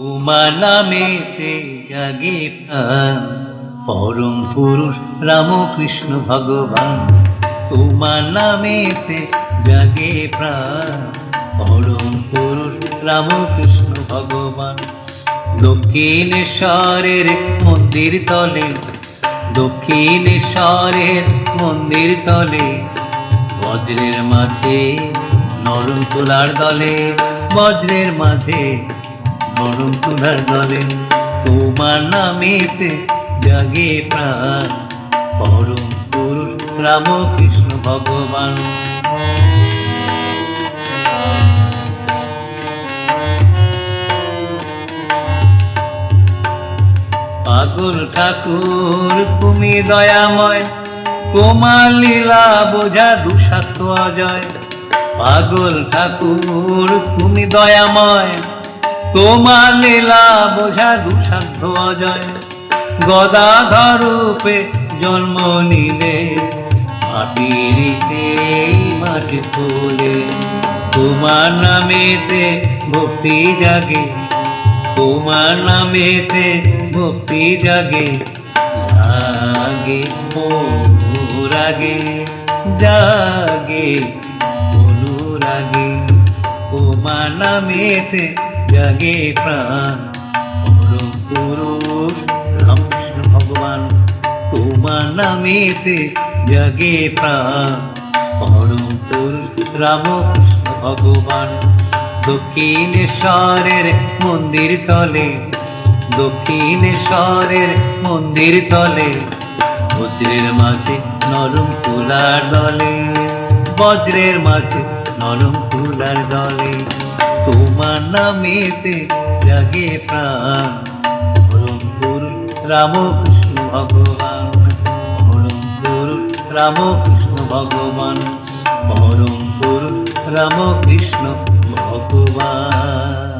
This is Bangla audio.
তোমার নামেতে জাগে প্রাণ। পরম পুরুষ রামকৃষ্ণ ভগবান তোমার নামেতে জাগে প্রাণ। পরম পুরুষ রামকৃষ্ণ ভগবান, দক্ষিণেশ্বরের মন্দির তলে, দক্ষিণেশ্বরের মন্দির তলে, বজ্রের মাঝে নরম তোলার দলে, বজ্রের মাঝে নরম তোলার দলে তোমার নামেতে জাগে প্রাণ। পরম পুরুষ রামকৃষ্ণ ভগবান। পাগল ঠাকুর, তুমি দয়াময়, তোমার লীলা বোঝা দুঃসাধ্য অজয়। পাগল ঠাকুর, তুমি দয়াময় তোমার লীলা বোঝা দুঃসাধ্য অজয়। গদাধর রূপে জন্ম নিলে মাটিরিতে মাটি তোলে। তোমার নামেতে ভক্তি জাগে, তোমার নামেতে ভক্তি জাগে। জাগে রাগে জাগে অনুরাগে। তোমার নামেতে জাগে প্রাণ। পুরুষ রামকৃষ্ণ ভগবান, তোমার নামেতে জাগে প্রাণ। পরম পুরুষ রামকৃষ্ণ ভগবান, দক্ষিণেশ্বরের মন্দির তলে, দক্ষিণেশ্বরের মন্দির তলে, বজ্রের মাঝে নরম তুলার দলে, বজ্রের মাঝে নরম তুলার দলে। তোমার নামেতে জাগে প্রাণ। পরম গুরু রামকৃষ্ণ ভগবান। পরম গুরু রামকৃষ্ণ ভগবান। পরম গুরু রামকৃষ্ণ ভগবান।